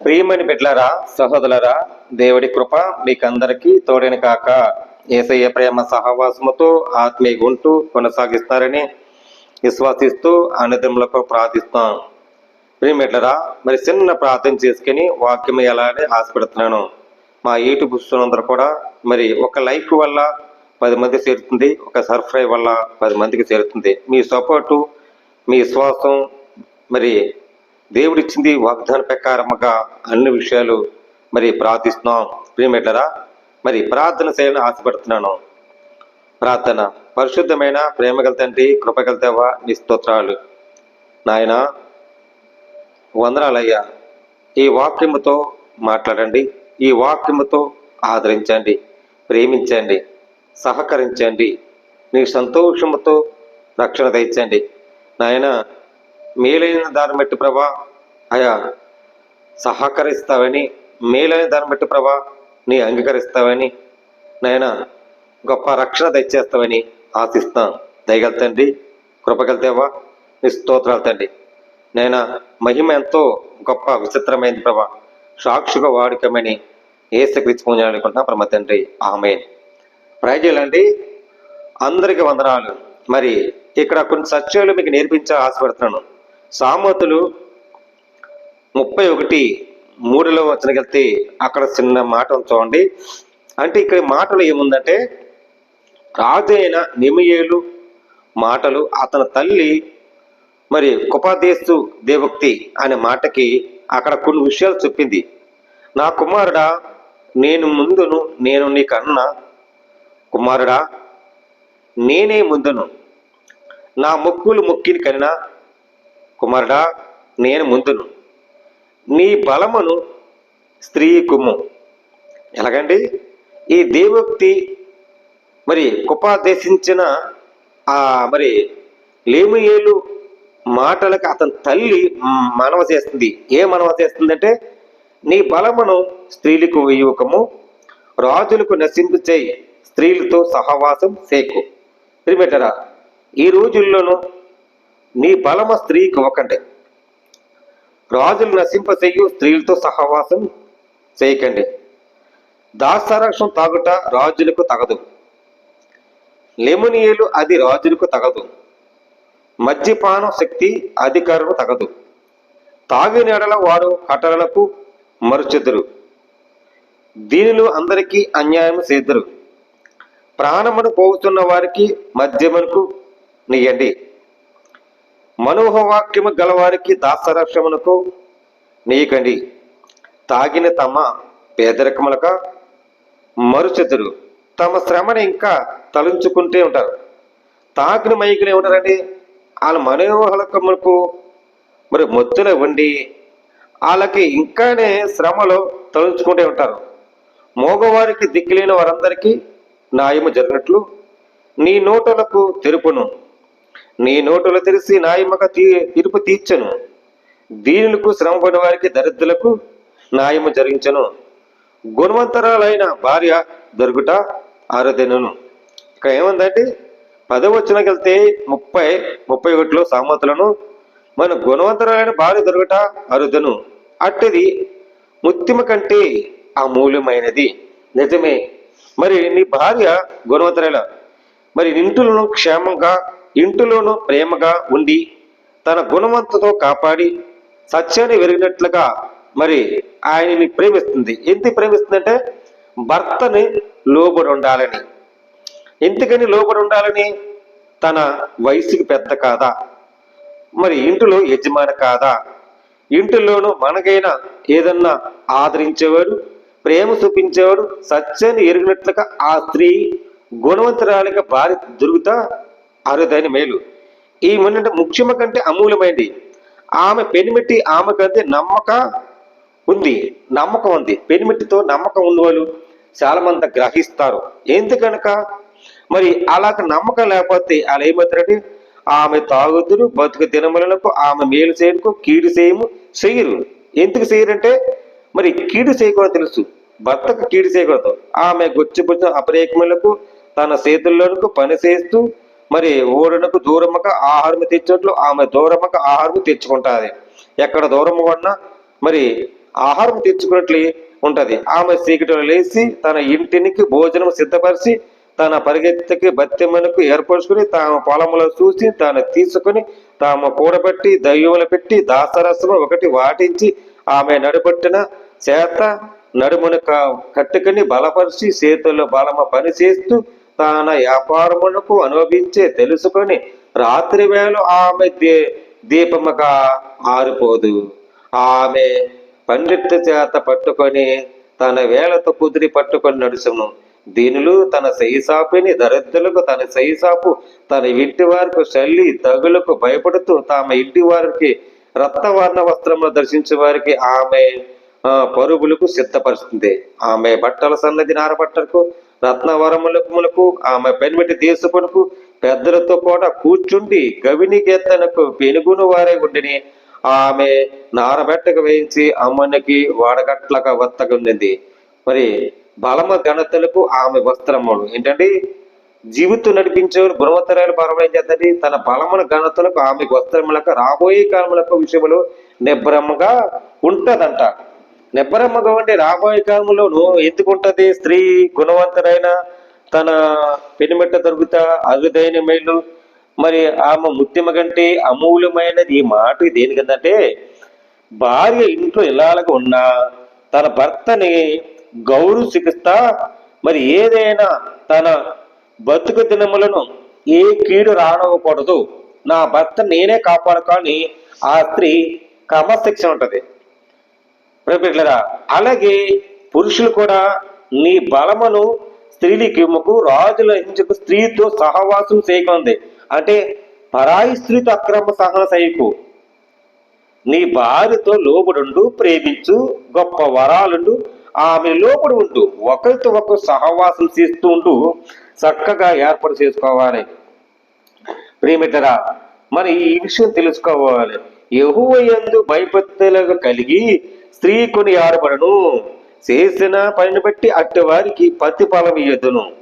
ప్రియమణి బిడ్లరా సహోదరులరా దేవుడి కృప మీకందరికీ తోడని కాక. ఏసయ్య ప్రేమ సహవాసముతో ఆత్మీయ ఉంటూ కొనసాగిస్తారని విశ్వాసిస్తూ అన్నదమ్ములకు ప్రార్థిస్తాం ప్రియమిట్లరా మరి చిన్న ప్రార్థన చేసుకుని వాక్యం ఎలా ఆశపెడుతున్నాను మా యూట్యూబ్ చూస్తున్నందరూ కూడా మరి ఒక లైక్ వల్ల పది మంది చేరుతుంది ఒక సబ్స్క్రైబ్ వల్ల పది మందికి చేరుతుంది. మీ సపోర్టు మీ విశ్వాసం మరి దేవుడిచ్చింది వాగ్దాన ప్రకారముగా అన్ని విషయాలు మరి ప్రార్థిస్తున్నాం. ప్రియమిట్లరా మరి ప్రార్థన చేయాలని ఆశపడుతున్నాను. ప్రార్థన పరిశుద్ధమైన ప్రేమగల తండ్రి కృపగల దేవ నీ స్తోత్రాలు. నాయన వందనాలయ్యా ఈ వాక్యముతో మాట్లాడండి ఈ వాక్యముతో ఆదరించండి ప్రేమించండి సహకరించండి నీ సంతోషముతో రక్షణ తెచ్చండి. నాయన మేలైన దాన్ని బట్టి ప్రభా. అయా సహకరిస్తావని మేలైన దాన్ని బట్టి ప్రభా నీ అంగీకరిస్తావని నాయన గొప్ప రక్షణ తెచ్చేస్తావని ఆశిస్తాం. దయగల తండ్రి కృపగల దేవా నీ స్తోత్రాలు తండ్రి. నేను మహిమ ఎంతో గొప్ప విచిత్రమైంది ప్రభా. సాక్షిగా వాడుకమని ఏసుక్రీస్తు పూజాలనుకుంటున్నా ప్రమ తండ్రి ఆమె ప్రజలండి అందరికీ వందనాలు. మరి ఇక్కడ కొన్ని సత్యాలు మీకు నేర్పించే ఆశపడుతున్నాను. సామతులు ముప్పై ఒకటి మూడులో వచ్చినకెళ్తే అక్కడ చిన్న మాట ఉంది చూడండి అంటే ఇక్కడ మాటలు ఏముందంటే రాజు అయిన నిమియేలు మాటలు అతని తల్లి మరి కుపాదేశు దేవక్తి అనే మాటకి అక్కడ కొన్ని విషయాలు చెప్పింది. నా కుమారుడా నేను ముందును నేను నీకన్నా కుమారుడా నేనే ముందును. నా మొక్కులు మొక్కిని కన్నా కుమారుడా నేను ముందును. నీ బలమును స్త్రీ కుమ్ము ఎలాగండి? ఈ దేవోక్తి మరి కుపాదేశించిన ఆ మరి లేమియేలు మాటలకు అతని తల్లి మనవ చేస్తుంది. ఏ మనవ చేస్తుందంటే నీ బలమును స్త్రీలకు యువకము రాజులకు నశింపు చేయి స్త్రీలతో సహవాసం సేకు ప్రిమెటరా ఈ రోజుల్లోనూ నీ బలమ స్త్రీకి ఒకండి రాజులు నశింపచేయు స్త్రీలతో సహవాసం చేయకండి. దాసరక్షం తాగుట రాజులకు తగదు. లెమునియలు అది రాజులకు తగదు. మద్యపాన శక్తి అధికారులు తగదు. తాగినెడల వారు కటలకు మరుచెదురు. దీనిలో అందరికీ అన్యాయం చేద్దరు ప్రాణమును పోగుతున్న వారికి మద్యమునకు నియండి మనోహవాక్యము గలవారికి దాసరక్షమునకు నీయకండి తాగిన తమ పేదరికములక మరుచెదురు. తమ శ్రమని ఇంకా తలంచుకుంటే ఉంటారు. తాగిన మైకులు ఏమంటారండి వాళ్ళ మనోహలకములకు మరి మొత్తుల వండి వాళ్ళకి ఇంకానే శ్రమలో తలుచుకుంటూ ఉంటారు. మోగవారికి దిక్కులేని వారందరికీ న్యాయము జరిగినట్లు నీ నోటలకు తెరుపును. నీ నోటులు తెరిచి నాయమక తీ తీర్పు తీర్చను. దీనులకు శ్రమపడిన వారికి దరిద్రులకు న్యాయము జరిగించను. గుణవంతరాలైన భార్య దొరుకుట ఆరాధనను. ఇక ఏముందంటే పదవచ్చునకి వెళ్తే ముప్పై ముప్పై ఒకటిలో సామతులను మన గుణవంతరాలైన భార్య దొరుకుట అరుదను అట్టిది ముత్తిమ కంటే అమూల్యమైనది. నిజమే. మరి నీ భార్య గుణవంతరాల? మరి ఇంటిలోను క్షేమంగా ఇంటిలోనూ ప్రేమగా ఉండి తన గుణవంతతో కాపాడి సత్యాన్ని వెరిగినట్లుగా మరి ఆయనని ప్రేమిస్తుంది. ఎందుకు ప్రేమిస్తుందంటే భర్తని లోబడి ఉండాలని ఎందుకని లోబడి ఉండాలని తన వయసుకి పెద్ద కాదా? మరి ఇంటిలో యజమాని కాదా? ఇంటిలోనూ మనకైనా ఏదన్నా ఆదరించేవాడు ప్రేమ చూపించేవాడు సత్యాన్ని ఎరిగినట్లుగా ఆ స్త్రీ గుణవంతురాలిగా భార్య దొరుకుతా అరుదైన మేలు. ఈ మొన్నటి ముఖ్యమ కంటే అమూల్యమైంది ఆమె పెనిమిటి ఆమె కంటే నమ్మక ఉంది నమ్మకం ఉంది. పెనిమిటితో నమ్మకం ఉన్నవాళ్ళు చాలా మంది గ్రహిస్తారు. ఎందుకనక? మరి అలాగ నమ్మకం లేకపోతే అలా ఏమవుతారంటే? ఆమె తాగుతురు బతుకు దినములకు ఆమె మేలు చేయకు కీడు చేయము చేయరు. ఎందుకు చేయరంటే? మరి కీడు చేయకూడదు తెలుసు. భర్తకు కీడు చేయకూడదు. ఆమె గొచ్చిపుచ్చ అపరేకములకు తన చేతుల్లోనకు పని చేస్తూ మరి ఓడనకు దూరముక ఆహారం తెచ్చినట్లు ఆమె దూరముక ఆహారం తెచ్చుకుంటుంది. ఎక్కడ దూరము కొన్నా మరి ఆహారం తెచ్చుకున్నట్లు ఉంటది. ఆమె చీకటిలో లేచి తన ఇంటినికి భోజనం సిద్ధపరిచి తన పరిగెత్తకి బత్తెమ్మలకు ఏర్పరచుకుని తాము పొలములో చూసి తాను తీసుకుని తాము కూడబెట్టి దయ్యములు పెట్టి దాసరసము ఒకటి వాటించి ఆమె నడుబట్టిన చేత నడుమును కట్టుకుని బలపరిచి చేతుల్లో బలమ పని చేస్తూ తన వ్యాపారమునకు అనుభవించే తెలుసుకొని రాత్రి వేళ ఆమె దే దీపముగా ఆరిపోదు ఆమె పండిత చేత పట్టుకొని తన వేళతో కుదిరి పట్టుకొని నడుచును. దీనిలో తన సైసాపిని దరిద్రులకు తన సైసాపు తన ఇంటి వారికి చల్లి తగులకు భయపడుతూ తమ ఇంటి వారికి రక్తవర్ణ వస్త్రములు దర్శించే వారికి ఆమె పరుగులకు సిద్ధపరుస్తుంది. ఆమె బట్టల సన్నది నారబట్టలకు రత్నవరములకు ఆమె పెనిమిటి తీసుకొనుకు పెద్దలతో కూడా కూర్చుండి గవిని గెత్తనకు పెనుగును వారే ఉండిని. ఆమె నారబెట్టకు వేయించి అమ్మనికి వాడగట్లగా వత్తగుండింది మరి బలమ ఘనతలకు ఆమె వస్త్రములు ఏంటండి? జీవితం నడిపించే గుణవత్తరాలు బలం ఏం చేస్తుంది తన బలమున ఘనతలకు ఆమె వస్త్రములకు రాబోయే కాలములకు విషయములు నిబ్రహ్మగా ఉంటదంట. నిబ్బరమ్మగా అంటే రాబోయే కాలంలోను ఎందుకుంటది? స్త్రీ గుణవంతుడైన తన పెనిమిట్ట దొరుకుతా అరుదైన మేలు మరి ఆమె ముత్యమ కంటే అమూల్యమైనది ఈ మాట దేనికందంటే భార్య ఇంట్లో ఇలాగ ఉన్నా తన భర్తని గౌరవ చికిత్స మరి ఏదైనా తన బతుకు దినములను ఏ కీడు రానవ్వకూడదు. నా భర్త నేనే కాపాడుకొని ఆ స్త్రీ క్రమశిక్షణ ఉంటది. ప్రేమికులరా అలాగే పురుషులు కూడా నీ బలమును స్త్రీలకి ఇవ్వకు రాజుల హింసకు స్త్రీతో సహవాసం చేయకుంది అంటే పరాయి స్త్రీతో అక్రమ సహన సైకు నీ భార్యతో లోబడుండు ప్రేమించు గొప్ప వరాలుండు ఆమె లోపడు ఉండు ఒకరితో ఒకరు సహవాసం చేస్తూ ఉంటూ చక్కగా ఏర్పాటు చేసుకోవాలి. ప్రేమిటరా మరి ఈ విషయం తెలుసుకోవాలి. యహువ ఎందు భయభక్తులుగా కలిగి స్త్రీ కొని ఆడబడను చేసిన పనిని బట్టి అట్టి వారికి ప్రతిఫలం ఇయ్యదును.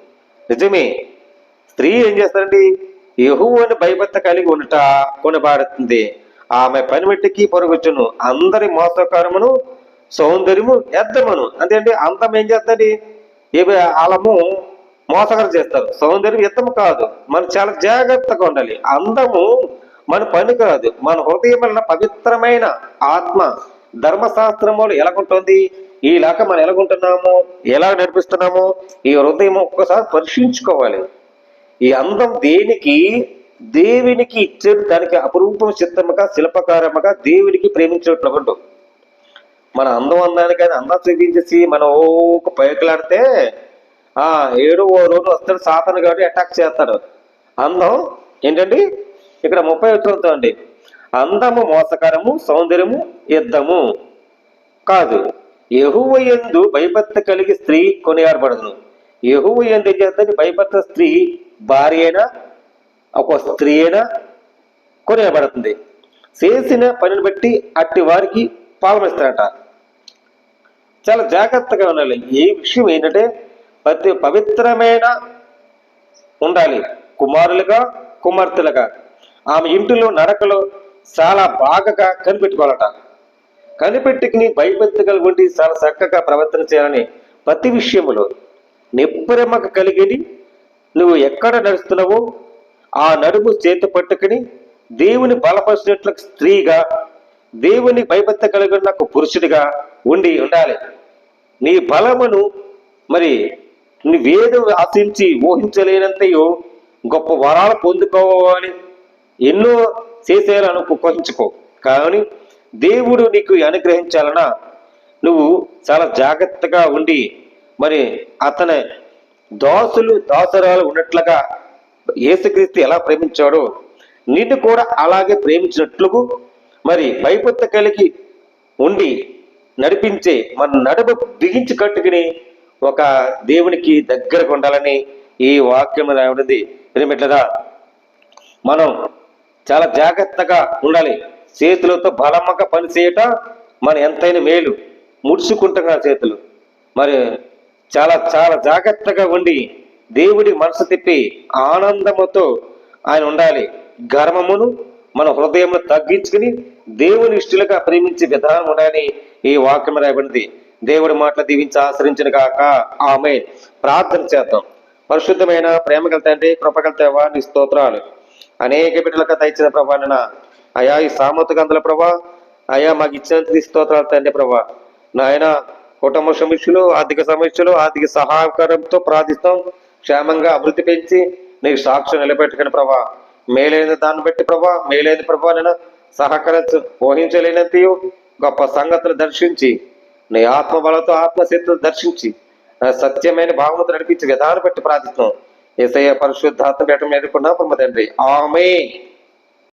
నిజమే. స్త్రీ ఏం చేస్తారండి? యహువుని భయభత్త కలిగి ఉండట కొనబాడుతుంది ఆమె పని బట్టికి పొరగొచ్చును అందరి మోసకరమును సౌందర్యము ఎద్దమను అంతేంటి అందం ఏం చేస్తుంది ఇవి అలము మోసకరం చేస్తారు. సౌందర్యం ఎత్తము కాదు. మనం చాలా జాగ్రత్తగా ఉండాలి. అందము మన పని కాదు. మన హృదయం వలన పవిత్రమైన ఆత్మ ధర్మశాస్త్రములు ఎలాగుంటుంది? ఈ లాక మనం ఎలాగుంటున్నాము? ఎలా నడిపిస్తున్నాము ఈ హృదయం ఒక్కసారి పరీక్షించుకోవాలి. ఈ అందం దేనికి? దేవునికి ఇచ్చేది దానికి అపురూపం చిత్తముగా శిల్పకారముగా దేవునికి ప్రేమించేట్లు మన అందం అందానికి కానీ అందం చూపించేసి మనం ఒక పైకిలాడితే ఆ ఏడు ఓ రోజు వస్తాడు సాతను కాబట్టి అటాక్ చేస్తాడు. అందం ఏంటండి? ఇక్కడ ముప్పై వచ్చిన అండి అందము మోసకరము సౌందర్యము యుద్ధము కాదు ఎహువ ఎందు భయభక్తి కలిగి స్త్రీ కొనియాడబడదును. ఎహువ ఎందు చేస్తే భయపత్త భయభక్త స్త్రీ భార్య అయినా ఒక స్త్రీ అయినా కొనియాడబడుతుంది. చేసిన పనిని బట్టి అట్టి వారికి పాలమిస్తారట చాలా జాగ్రత్తగా ఉండాలి. ఏ విషయం ఏంటంటే ప్రతి పవిత్రమైన ఉండాలి. కుమారులుగా కుమార్తెలుగా. ఆమె ఇంటిలో నడకలో చాలా బాగా కనిపెట్టుకోవాలట. కనిపెట్టుకుని భయపెత్తగల ఉండి చాలా చక్కగా ప్రవర్తన చేయాలని ప్రతి విషయంలో నిప్పురెమ్మక కలిగిని నువ్వు ఎక్కడ నడుస్తున్నావో ఆ నడుము చేతి పట్టుకుని దేవుని బలపరిచినట్లు స్త్రీగా దేవుని భయపెత్త కలిగిన నాకు పురుషుడిగా ఉండి ఉండాలి. నీ బలమును మరి నువ్వేదో ఆశించి ఊహించలేనంతయో గొప్ప వరాలు పొందుకోవాలి. ఎన్నో చేసేయాలను కుక్కొంచుకో కానీ దేవుడు నీకు అనుగ్రహించాలన్నా నువ్వు చాలా జాగ్రత్తగా ఉండి మరి అతని దాసులు దాసరాలు ఉన్నట్లుగా యేసుక్రీస్తు ఎలా ప్రేమించాడో నిన్ను కూడా అలాగే ప్రేమించినట్లుగు మరి భయపత్త కలిగి ఉండి నడిపించే మన నడుము బిగించి కట్టుకుని ఒక దేవునికి దగ్గరకు ఉండాలని ఈ వాక్యం రావడింది ప్రేమిట్లదా మనం చాలా జాగ్రత్తగా ఉండాలి. చేతులతో బలమ్మగా పని చేయట మన ఎంతైనా మేలు. ముడుచుకుంటాం కదా చేతులు. మరి చాలా చాలా జాగ్రత్తగా ఉండి దేవుడి మనసు తిప్పి ఆనందముతో ఆయన ఉండాలి. గర్వమును మన హృదయమును తగ్గించుకుని దేవుని ఇష్టలుగా ప్రేమించే విధానం ఉండాలని ఈ వాక్యం రాయబడింది. దేవుడి మాటలు దీవించి ఆశ్రయించిన కాక ఆమె ప్రార్థన చేద్దాం. పరిశుద్ధమైన ప్రేమ కలితే తండ్రి కృపగల నీ స్తోత్రాలు. అనేక బిడ్డలకు దయచిన ప్రభాన అయా ఈ సామర్థ గంధల ప్రభా అయా మాకు ఇచ్చిన స్తోత్రాలు తండ్రి ప్రభా. నాయన కుటుంబ సమస్యలు ఆర్థిక సమస్యలు ఆర్థిక సహకారంతో ప్రార్థిస్తాం. క్షేమంగా అభివృద్ధి పెంచి నీకు సాక్ష్యం నిలబెట్టుకుని ప్రభా. మేలైన దాన్ని బట్టి ప్రభా మేలైన ప్రభా నేను సహకరించ ఊహించలేనంతయు గొప్ప సంగతులు దర్శించి నీ ఆత్మ బలతో ఆత్మశక్తులు దర్శించి సత్యమైన భావనతో నడిపించి విధానం బట్టి ప్రార్థిస్తున్నాం. ఏసయ్య పరిశుద్ధాత్మ పెట్టం ఎదుర్కొన్నా తండ్రి. ఆమె